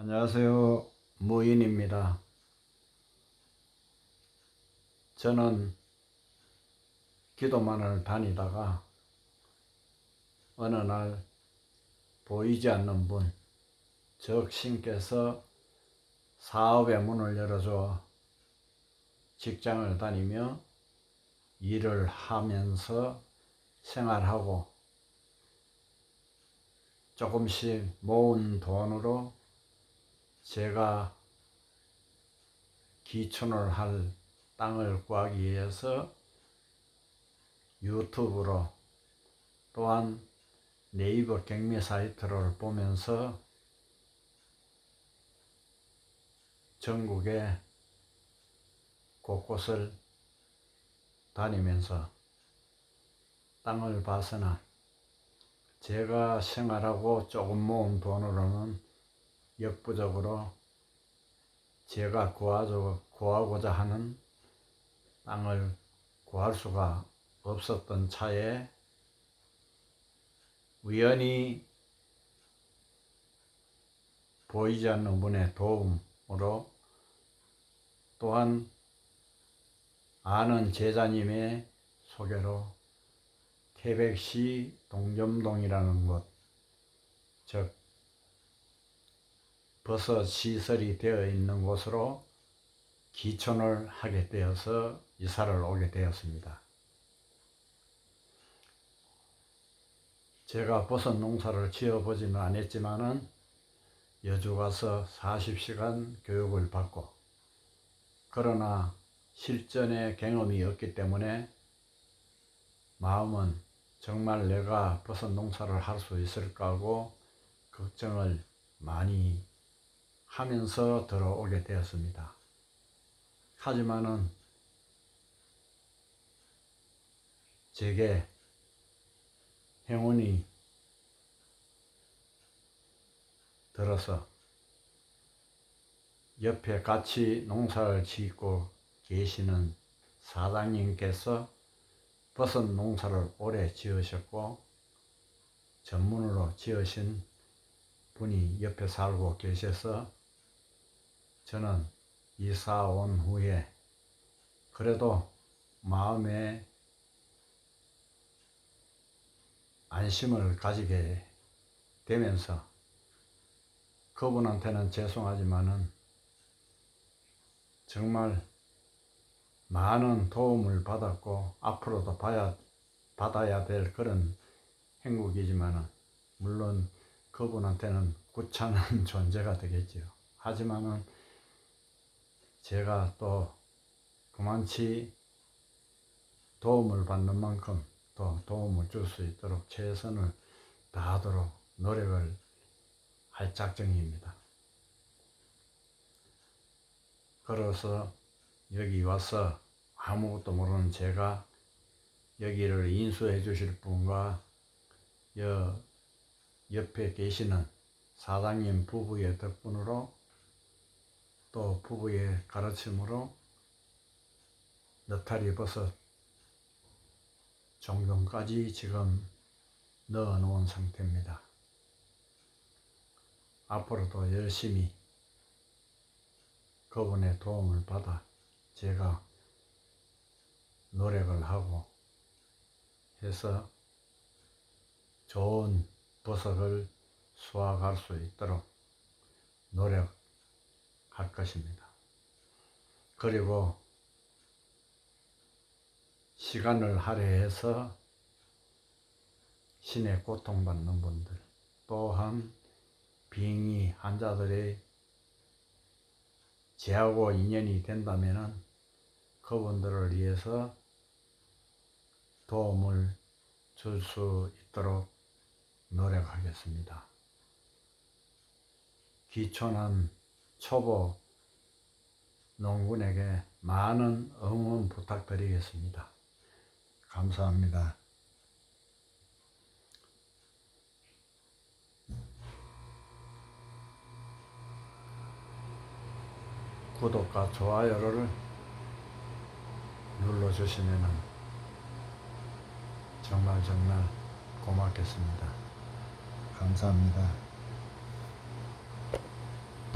안녕하세요. 무인입니다. 저는 기도만을 다니다가 어느 날 보이지 않는 분, 즉 신께서 사업의 문을 열어줘 직장을 다니며 일을 하면서 생활하고 조금씩 모은 돈으로 제가 기촌을 할 땅을 구하기 위해서 유튜브로 또한 네이버 경매 사이트를 보면서 전국의 곳곳을 다니면서 땅을 봐서나 제가 생활하고 조금 모은 돈으로는 역부족으로 제가 구하고자 하는 땅을 구할 수가 없었던 차에 우연히 보이지 않는 분의 도움으로 또한 아는 제자님의 소개로 태백시 동점동이라는 곳, 즉 버섯 시설이 되어 있는 곳으로 기촌을 하게 되어서 이사를 오게 되었습니다. 제가 버섯 농사를 지어보지는 않았지만은 여주 가서 40시간 교육을 받고 그러나 실전의 경험이 없기 때문에 마음은 정말 내가 버섯 농사를 할 수 있을까 하고 걱정을 많이 하면서 들어오게 되었습니다. 하지만은 제게 행운이 들어서 옆에 같이 농사를 짓고 계시는 사장님께서 버섯 농사를 오래 지으셨고 전문으로 지으신 분이 옆에 살고 계셔서 저는 이사 온 후에 그래도 마음에 안심을 가지게 되면서 그분한테는 죄송하지만은 정말 많은 도움을 받았고 앞으로도 봐야 받아야 될 그런 행복이지만은 물론 그분한테는 구차한 존재가 되겠지요. 하지만은 제가 또 그만치 도움을 받는 만큼 또 도움을 줄 수 있도록 최선을 다하도록 노력을 할 작정입니다. 그래서 여기 와서 아무것도 모르는 제가 여기를 인수해 주실 분과 여 옆에 계시는 사장님 부부의 덕분으로 또 부부의 가르침으로 느타리 버섯 종종까지 지금 넣어 놓은 상태입니다. 앞으로도 열심히 그분의 도움을 받아 제가 노력을 하고 해서 좋은 버섯을 수확할 수 있도록 노력 할 것입니다. 그리고 시간을 할애해서 신에 고통받는 분들 또한 빙의 환자들의 제하고 인연이 된다면 그분들을 위해서 도움을 줄 수 있도록 노력하겠습니다. 기촌한 초보 농군에게 많은 응원 부탁드리겠습니다. 감사합니다. 구독과 좋아요를 눌러주시면 정말 정말 고맙겠습니다. 감사합니다.